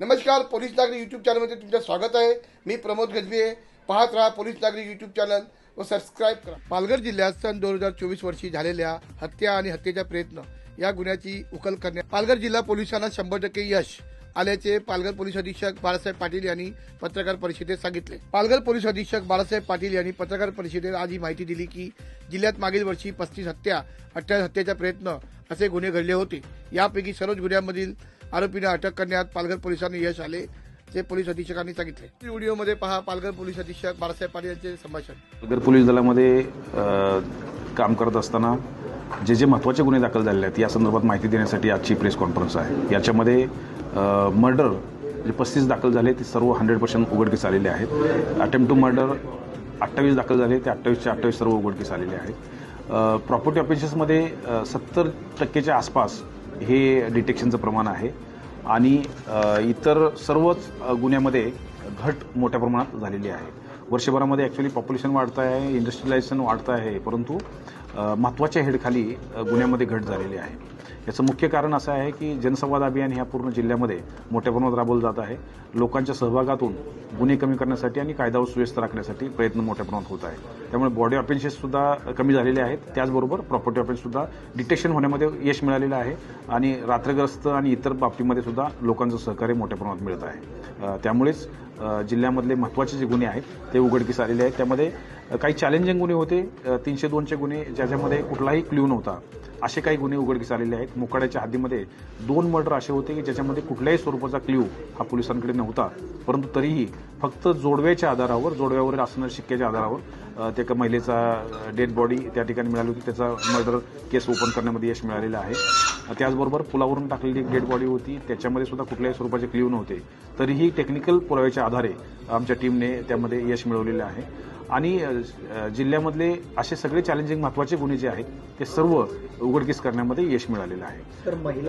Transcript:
नमस्कार पोलीस नागरी यूट्यूब चॅनलमध्ये तुमचं स्वागत आहे. मी प्रमोद गजबे पाहत राहा पोलीस नागरी यूट्यूब चॅनल व सबस्क्राईब करा. पालघर जिल्ह्यात सन दोन हजार चोवीस वर्षी झालेल्या हत्या आणि हत्येचा प्रयत्न या गुन्ह्याची उकल करण्यात पालघर जिल्हा पोलिसांना शंभर टक्के यश आल्याचे पालघर पोलीस अधीक्षक बाळासाहेब पाटील यांनी पत्रकार परिषदेत सांगितले. पालघर पोलीस अधीक्षक बाळासाहेब पाटील यांनी पत्रकार परिषदेत आज ही माहिती दिली की जिल्ह्यात मागील वर्षी पस्तीस हत्या अठ्ठावीस हत्येचा प्रयत्न असे गुन्हे घडले होते. यापैकी सर्वच गुन्ह्यांमधील आरोपींना अटक करण्यात पालघर पोलिसांनी यश आले ते पोलीस अधीक्षकांनी सांगितले. व्हिडिओमध्ये पहा पालघर पोलीस अधीक्षक बाळासाहेब पाटील यांचे संभाषण. पालघर पोलीस दलामध्ये काम करत असताना जे जे महत्त्वाचे गुन्हे दाखल झालेले आहेत या संदर्भात माहिती देण्यासाठी आजची प्रेस कॉन्फरन्स आहे. याच्यामध्ये मर्डर जे पस्तीस दाखल झाले ते सर्व हंड्रेड पर्सेंट उघडकीस आलेले आहेत. अटेम्प्ट टू मर्डर अठ्ठावीस दाखल झाले ते अठ्ठावीसचे अठ्ठावीस सर्व उघडकीस आलेले आहेत. प्रॉपर्टी ऑफिसेसमध्ये सत्तर टक्केच्या आसपास हे डिटेक्शनचं प्रमाण आहे. आणि इतर सर्वच गुन्ह्यामध्ये घट मोठ्या प्रमाणात झालेली आहे. वर्षभरामध्ये ॲक्च्युली पॉप्युलेशन वाढतं आहे इंडस्ट्रियलायझेशन वाढतं आहे परंतु महत्त्वाच्या हेडखाली गुन्ह्यामध्ये घट झालेली आहे. याचं मुख्य कारण असं आहे की जनसंवाद अभियान ह्या पूर्ण जिल्ह्यामध्ये मोठ्या प्रमाणात राबवलं जात आहे. लोकांच्या सहभागातून गुन्हे कमी करण्यासाठी आणि कायदा व सुव्यवस्था राखण्यासाठी प्रयत्न मोठ्या प्रमाणात होत आहे. त्यामुळे बॉडी ऑफेन्सेस सुद्धा कमी झालेले आहेत. त्याचबरोबर प्रॉपर्टी ऑफेन्स सुद्धा डिटेक्शन होण्यामध्ये यश मिळालेलं आहे आणि रात्रग्रस्त आणि इतर बाबतीमध्ये सुद्धा लोकांचं सहकार्य मोठ्या प्रमाणात मिळत आहे. त्यामुळेच जिल्ह्यामधले महत्त्वाचे जे गुन्हे आहेत ते उघडकीस आलेले आहेत. त्यामध्ये काही चॅलेंजिंग गुन्हे होते. तीनशे दोनचे गुन्हे ज्याच्यामध्ये कुठलाही क्ल्यू नव्हता. असे काही गुन्हे उघडकीस आलेले आहेत. मोकाड्याच्या हद्दीमध्ये दोन मर्डर असे होते की ज्याच्यामध्ये कुठल्याही स्वरूपाचा क्ल्यू हा पोलिसांकडे नव्हता. परंतु तरीही फक्त जोडव्याच्या आधारावर जोडव्यावर असणाऱ्या शिक्क्याच्या आधारावर त्या एका महिलेचा डेड बॉडी त्या ठिकाणी मिळाली होती. त्याचा मर्डर केस ओपन करण्यामध्ये यश मिळालेलं आहे. त्याचबरोबर पुलावरून टाकलेली एक डेड बॉडी होती. त्याच्यामध्ये सुद्धा कुठल्याही स्वरूपाचे क्लिव नव्हते. तरीही टेक्निकल पुराव्याच्या आधारे आमच्या टीमने त्यामध्ये यश मिळवलेलं आहे. आणि जिल्ह्यामधले असे सगळे चॅलेंजिंग महत्त्वाचे गुन्हे जे आहेत ते सर्व उघडकीस करण्यामध्ये यश मिळालेलं आहे.